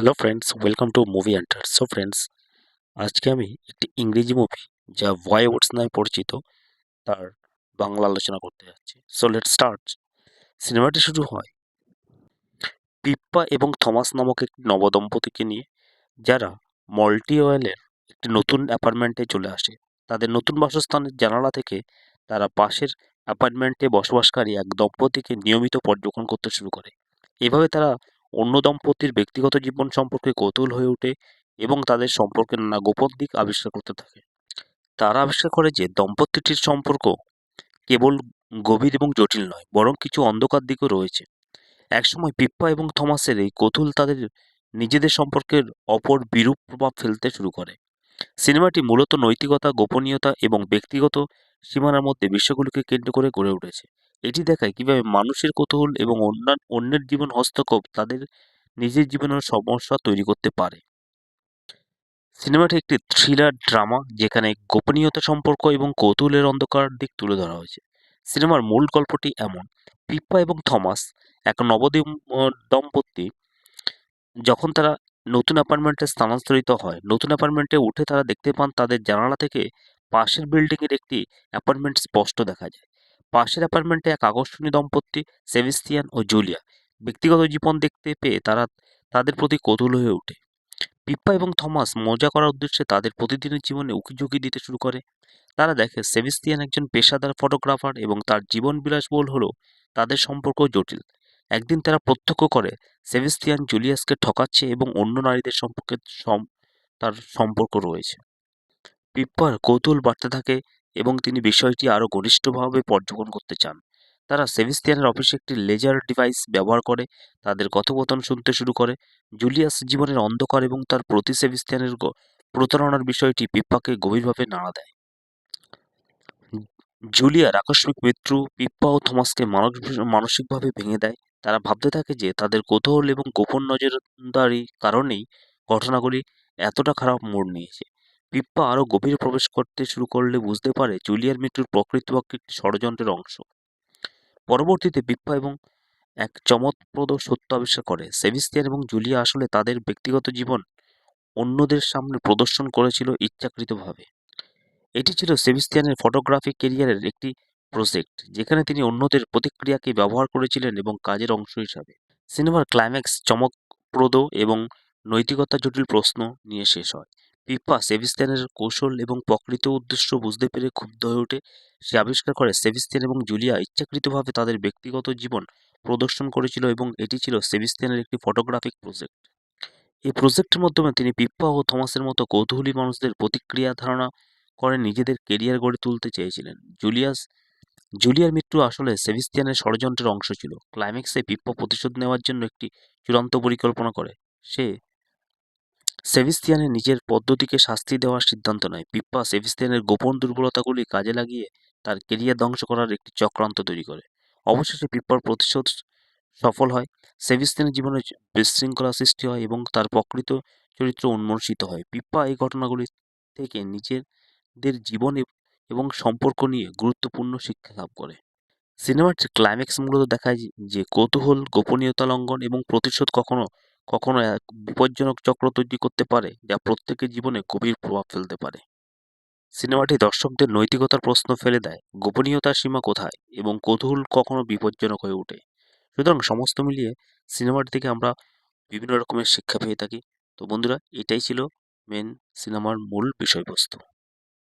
Hello friends welcome to movie enter so friends আজকে আমি একটি ইংরেজি মুভি যা ওটস নামে পরিচিত, তার বাংলা আলোচনা করতে যাচ্ছি। সো লেট স্টার্ট সিনেমাটি শুরু হয় পিপ্পা এবং থমাস নামক একটি নবদম্পতিকে নিয়ে, যারা মল্টি ওয়েলের একটি নতুন অ্যাপার্টমেন্টে চলে আসে। তাদের নতুন বাসস্থানের জানালা থেকে তারা পাশের অ্যাপার্টমেন্টে বসবাসকারী এক দম্পতিকে নিয়মিত পর্যবেক্ষণ করতে শুরু করে। এভাবে তারা অন্য দম্পতির ব্যক্তিগত জীবন সম্পর্কে কৌতূহল হয়ে ওঠে এবং তাদের সম্পর্কের নানা গোপন দিক আবিষ্কার করতে থাকে। তারা আবিষ্কার করে যে দম্পতিটির সম্পর্ক কেবল গভীর এবং জটিল নয়, বরং কিছু অন্ধকার দিকও রয়েছে। একসময় পিপ্পা এবং থমাসের এই কৌতূহল তাদের নিজেদের সম্পর্কের অপর বিরূপ প্রভাব ফেলতে শুরু করে। সিনেমাটি মূলত নৈতিকতা, গোপনীয়তা এবং ব্যক্তিগত সীমানার মধ্যে বিষয়গুলিকে কেন্দ্র করে গড়ে উঠেছে। এটি দেখায় কীভাবে মানুষের কৌতূহল এবং অন্যান্য অন্যের জীবন হস্তক্ষেপ তাদের নিজের জীবনের সমস্যা তৈরি করতে পারে। সিনেমাটি একটি থ্রিলার ড্রামা যেখানে গোপনীয়তা সম্পর্ক এবং কৌতূহলের অন্ধকার দিক তুলে ধরা হয়েছে। সিনেমার মূল গল্পটি এমন, পিপ্পা এবং থমাস, এক নবদিম দম্পতি যখন তারা নতুন অ্যাপার্টমেন্টে স্থানান্তরিত হয়। নতুন অ্যাপার্টমেন্টে উঠে তারা দেখতে পান তাদের জানালা থেকে পাশের বিল্ডিংয়ের একটি অ্যাপার্টমেন্ট স্পষ্ট দেখা যায়। পাশের অ্যাপার্টমেন্টে এক আকর্ষণীয় দম্পতি সেভিস্তিয়ান ও জুলিয়া ব্যক্তিগত জীবন দেখতে পেয়ে তারা তাদের প্রতি কৌতূহল হয়ে ওঠে। পিপ্পা এবং থমাস মজা করার উদ্দেশ্যে তাদের প্রতিদিনের জীবনে উকিঝুঁকি দিতে শুরু করে। তারা দেখে সেভিস্তিয়ান একজন পেশাদার ফটোগ্রাফার এবং তার জীবন বিলাসবহুল হলেও তাদের সম্পর্ক জটিল। একদিন তারা প্রত্যক্ষ করে সেভিস্তিয়ান জুলিয়াসকে ঠকাচ্ছে এবং অন্য নারীদের সম্পর্কে তার সম্পর্ক রয়েছে। পিপ্পার কৌতূহল বাড়তে থাকে এবং তিনি বিষয়টি আরও ঘনিষ্ঠভাবে পর্যবেক্ষণ করতে চান। তারা সেভিস্তিয়ানের অফিসে একটি লেজার ডিভাইস ব্যবহার করে, তাদের কথোপকথন শুনতে শুরু করে। জুলিয়াস জীবনের অন্ধকার এবং তার প্রতি সেভিস্তিয়ানের প্রতারণার বিষয়টি পিপ্পাকে গভীরভাবে নাড়া দেয়। জুলিয়ার আকস্মিক মৃত্যু পিপ্পা ও থমাসকে মানসিকভাবে ভেঙে দেয়। তারা ভাবতে থাকে যে তাদের কৌতূহল এবং গোপন নজরদারি কারণেই ঘটনাগুলি এতটা খারাপ মোড় নিয়েছে। পিপ্পা আরও গভীরে প্রবেশ করতে শুরু করলে বুঝতে পারে জুলিয়ার মৃত্যুর প্রকৃতপক্ষে একটি ষড়যন্ত্রের অংশ। পরবর্তীতে পিপ্পা এবং এক চমৎপ্রদ সত্য আবিষ্কার করে। সেভিস্তিয়ান এবং জুলিয়া আসলে তাদের ব্যক্তিগত জীবন অন্যদের সামনে প্রদর্শন করেছিল ইচ্ছাকৃতভাবে। এটি ছিল সেভিস্তিয়ানের ফটোগ্রাফি কেরিয়ারের একটি প্রজেক্ট, যেখানে তিনি অন্যদের প্রতিক্রিয়াকে ব্যবহার করেছিলেন এবং কাজের অংশ হিসাবে। সিনেমার ক্লাইম্যাক্স চমকপ্রদ এবং নৈতিকতা জটিল প্রশ্ন নিয়ে শেষ হয়। পিপ্পা সেভিস্তিয়ানের কৌশল এবং প্রকৃত উদ্দেশ্য বুঝতে পেরে ক্ষুব্ধ হয়ে ওঠে। সে আবিষ্কার করে সেভিস্তিয়ান এবং জুলিয়া ইচ্ছাকৃতভাবে তাদের ব্যক্তিগত জীবন প্রদর্শন করেছিল এবং এটি ছিল সেভিস্তিয়ানের একটি ফটোগ্রাফিক প্রজেক্ট এই প্রজেক্টের মাধ্যমে তিনি পিপ্পা ও থমাসের মতো কৌতূহলী মানুষদের প্রতিক্রিয়া ধারণা করে নিজেদের কেরিয়ার গড়ে তুলতে চেয়েছিলেন। জুলিয়াস, জুলিয়ার মৃত্যু আসলে সেভিস্তিয়ানের ষড়যন্ত্রের অংশ ছিল। ক্লাইম্যাক্সে পিপ্পা প্রতিশোধ নেওয়ার জন্য একটি চূড়ান্ত পরিকল্পনা করে। সে সেভিস্তিয়ানের নিজের পদ্ধতিকে শাস্তি দেওয়ার সিদ্ধান্ত নেয়। পিপ্পা সেভিস্তিয়ানের গোপন দুর্বলতাগুলি কাজে লাগিয়ে তার কেরিয়ার ধ্বংস করার একটি চক্রান্ত তৈরি করে। অবশেষে পিপ্পার প্রতিশোধ সফল হয়, সেভিস্তিয়ানের জীবনে বিশৃঙ্খলা সৃষ্টি হয় এবং তার প্রকৃত চরিত্র উন্মোচিত হয়। পিপ্পা এই ঘটনাগুলি থেকে নিজেদের জীবন এবং সম্পর্ক নিয়ে গুরুত্বপূর্ণ শিক্ষা লাভ করে। সিনেমার ক্লাইম্যাক্স মূলত দেখায় যে কৌতূহল, গোপনীয়তা লঙ্ঘন এবং প্রতিশোধ কখনো কখনো এক বিপজ্জনক চক্র তৈরি করতে পারে, যা প্রত্যেকের জীবনে গভীর প্রভাব ফেলতে পারে। সিনেমাটি দর্শকদের নৈতিকতার প্রশ্ন ফেলে দেয়, গোপনীয়তার সীমা কোথায় এবং কৌতূহল কখনো বিপজ্জনক হয়ে ওঠে। সুতরাং সমস্ত মিলিয়ে সিনেমাটি থেকে আমরা বিভিন্ন রকমের শিক্ষা পেয়ে থাকি। তো বন্ধুরা, এটাই ছিল মেন সিনেমার মূল বিষয়বস্তু।